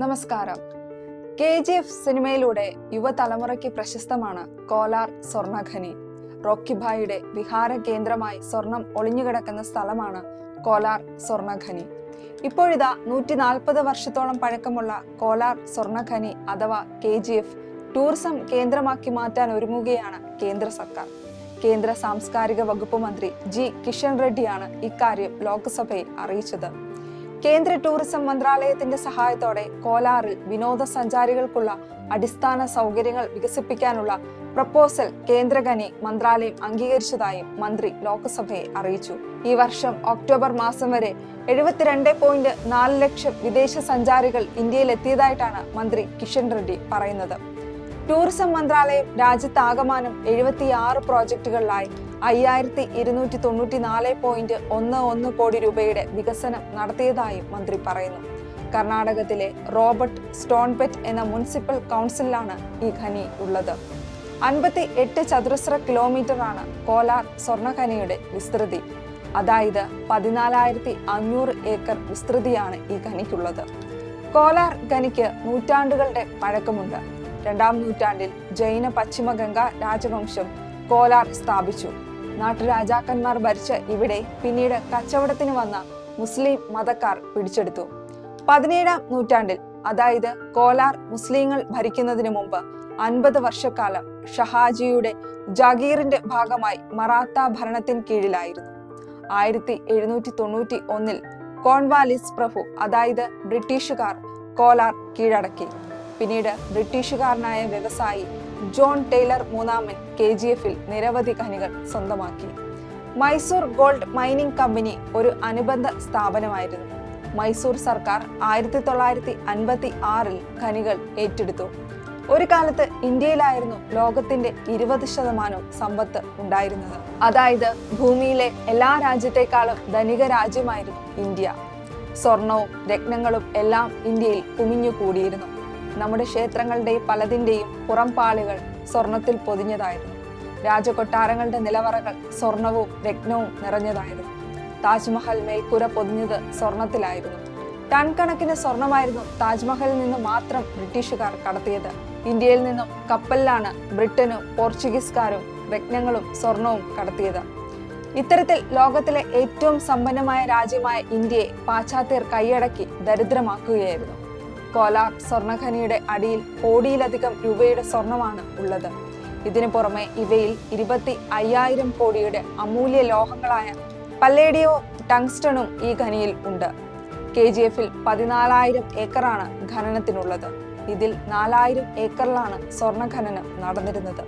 നമസ്കാരം. K G F സിനിമയിലൂടെ യുവതലമുറയ്ക്ക് പ്രശസ്തമാണ് കോലാർ സ്വർണഖനി റോക്കിഭായിയുടെ വിഹാര കേന്ദ്രമായി സ്വർണം ഒളിഞ്ഞുകിടക്കുന്ന സ്ഥലമാണ് കോലാർ സ്വർണഖനി ഇപ്പോഴിതാ നൂറ്റി നാൽപ്പത് വർഷത്തോളം പഴക്കമുള്ള കോലാർ സ്വർണഖനി അഥവാ കെ ജി എഫ് ടൂറിസം കേന്ദ്രമാക്കി മാറ്റാൻ ഒരുങ്ങുകയാണ് കേന്ദ്ര സർക്കാർ. കേന്ദ്ര സാംസ്കാരിക വകുപ്പ് മന്ത്രി ജി കിഷൻ റെഡ്ഡിയാണ് ഇക്കാര്യം ലോക്സഭയിൽ അറിയിച്ചത്. കേന്ദ്ര ടൂറിസം മന്ത്രാലയത്തിന്റെ സഹായത്തോടെ കോലാറിൽ വിനോദസഞ്ചാരികൾക്കുള്ള അടിസ്ഥാന സൗകര്യങ്ങൾ വികസിപ്പിക്കാനുള്ള പ്രപ്പോസൽ കേന്ദ്ര കേന്ദ്രഖനി മന്ത്രാലയം അംഗീകരിച്ചതായും മന്ത്രി ലോക്സഭയെ അറിയിച്ചു. ഈ വർഷം ഒക്ടോബർ മാസം വരെ എഴുപത്തിരണ്ട് പോയിന്റ് നാല് ലക്ഷം വിദേശ സഞ്ചാരികൾ ഇന്ത്യയിൽ എത്തിയതായിട്ടാണ് മന്ത്രി കിഷൻ റെഡ്ഡി പറയുന്നത്. ടൂറിസം മന്ത്രാലയം രാജ്യത്താകമാനം എഴുപത്തിയാറ് പ്രോജക്റ്റുകളിലായി അയ്യായിരത്തി ഇരുന്നൂറ്റി തൊണ്ണൂറ്റി നാല് പോയിന്റ് ഒന്ന് ഒന്ന് കോടി രൂപയുടെ വികസനം നടത്തിയതായും മന്ത്രി പറയുന്നു. കർണാടകത്തിലെ റോബർട്ട് സ്റ്റോൺപെറ്റ് എന്ന മുനിസിപ്പൽ കൗൺസിലാണ് ഈ ഖനി ഉള്ളത്. അൻപത്തി എട്ട് ചതുരശ്ര കിലോമീറ്ററാണ് കോലാർ സ്വർണഖനിയുടെ വിസ്തൃതി. അതായത് പതിനാലായിരത്തി അഞ്ഞൂറ് ഏക്കർ വിസ്തൃതിയാണ് ഈ ഖനിക്കുള്ളത്. കോലാർ ഖനിക്ക് നൂറ്റാണ്ടുകളുടെ പഴക്കമുണ്ട്. രണ്ടാം നൂറ്റാണ്ടിൽ ജൈന പശ്ചിമഗംഗ രാജവംശം കോലാർ സ്ഥാപിച്ചു. നാട്ടുരാജാക്കന്മാർ ഭരിച്ച ഇവിടെ പിന്നീട് കച്ചവടത്തിന് വന്ന മുസ്ലിം മതക്കാർ പിടിച്ചെടുത്തു. പതിനേഴാം നൂറ്റാണ്ടിൽ അതായത് കോലാർ മുസ്ലിങ്ങൾ ഭരിക്കുന്നതിന് മുമ്പ് അൻപത് വർഷക്കാലം ഷഹാജിയുടെ ജാഗീറിന്റെ ഭാഗമായി മറാത്ത ഭരണത്തിന് കീഴിലായിരുന്നു. ആയിരത്തി എഴുന്നൂറ്റി തൊണ്ണൂറ്റി ഒന്നിൽ കോൺവാലിസ് പ്രഭു അതായത് ബ്രിട്ടീഷുകാർ കോലാർ കീഴടക്കി. പിന്നീട് ബ്രിട്ടീഷുകാരനായ വ്യവസായി ജോൺ ടൈലർ മൂന്നാമൻ കെ ജി എഫിൽ നിരവധി ഖനികൾ സ്വന്തമാക്കി. മൈസൂർ ഗോൾഡ് മൈനിങ് കമ്പനി ഒരു അനുബന്ധ സ്ഥാപനമായിരുന്നു. മൈസൂർ സർക്കാർ ആയിരത്തി തൊള്ളായിരത്തി അൻപത്തി ആറിൽ ഖനികൾ ഏറ്റെടുത്തു. ഒരു കാലത്ത് ഇന്ത്യയിലായിരുന്നു ലോകത്തിന്റെ ഇരുപത് ശതമാനവും സമ്പത്ത് ഉണ്ടായിരുന്നത്. അതായത് ഭൂമിയിലെ എല്ലാ രാജ്യത്തെക്കാളും ധനിക രാജ്യമായിരുന്നു ഇന്ത്യ. സ്വർണവും രത്നങ്ങളും എല്ലാം ഇന്ത്യയിൽ കുമിഞ്ഞു കൂടിയിരുന്നു നമ്മുടെ ക്ഷേത്രങ്ങളുടെയും പലതിന്റെയും പുറംപാളികൾ സ്വർണത്തിൽ പൊതിഞ്ഞതായിരുന്നു. രാജകൊട്ടാരങ്ങളുടെ നിലവറകൾ സ്വർണവും രത്നവും നിറഞ്ഞതായിരുന്നു. താജ്മഹൽ മേൽക്കൂര പൊതിഞ്ഞത് സ്വർണത്തിലായിരുന്നു. ടൺ കണക്കിന് സ്വർണമായിരുന്നു താജ്മഹലിൽ നിന്ന് മാത്രം ബ്രിട്ടീഷുകാർ കടത്തിയത്. ഇന്ത്യയിൽ നിന്നും കപ്പലിലാണ് ബ്രിട്ടനും പോർച്ചുഗീസുകാരും രത്നങ്ങളും സ്വർണവും കടത്തിയത്. ഇത്തരത്തിൽ ലോകത്തിലെ ഏറ്റവും സമ്പന്നമായ രാജ്യമായ ഇന്ത്യയെ പാശ്ചാത്യർ കൈയടക്കി ദരിദ്രമാക്കുകയായിരുന്നു. കോലാർ സ്വർണഖനിയുടെ അടിയിൽ കോടിയിലധികം രൂപയുടെ സ്വർണമാണ് ഉള്ളത്. ഇതിനു പുറമെ ഇവയിൽ ഇരുപത്തി അയ്യായിരം കോടിയുടെ അമൂല്യ ലോഹങ്ങളായ പല്ലേഡിയോ ടങ്സ്റ്റണും ഈ ഖനിയിൽ ഉണ്ട്. കെ ജി എഫിൽ പതിനാലായിരം ഏക്കറാണ് ഖനനത്തിനുള്ളത്. ഇതിൽ നാലായിരം ഏക്കറിലാണ് സ്വർണ ഖനനം നടന്നിരുന്നത്.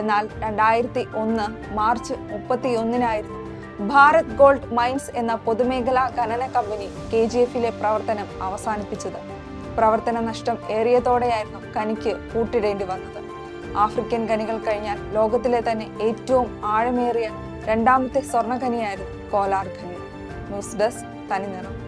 എന്നാൽ രണ്ടായിരത്തി ഒന്ന് മാർച്ച് മുപ്പത്തിയൊന്നിനായിരുന്നു ഭാരത് ഗോൾഡ് മൈൻസ് എന്ന പൊതുമേഖലാ ഖനന കമ്പനി കെ ജി എഫിലെ പ്രവർത്തനം അവസാനിപ്പിച്ചത്. പ്രവർത്തന നഷ്ടം ഏറിയതോടെയായിരുന്നു കനിക്ക് പൂട്ടിടേണ്ടി വന്നത്. ആഫ്രിക്കൻ കനികൾ കഴിഞ്ഞാൽ ലോകത്തിലെ തന്നെ ഏറ്റവും ആഴമേറിയ രണ്ടാമത്തെ സ്വർണ ഖനിയായിരുന്നു കോലാർ ഖനി. News desk Thaniniram.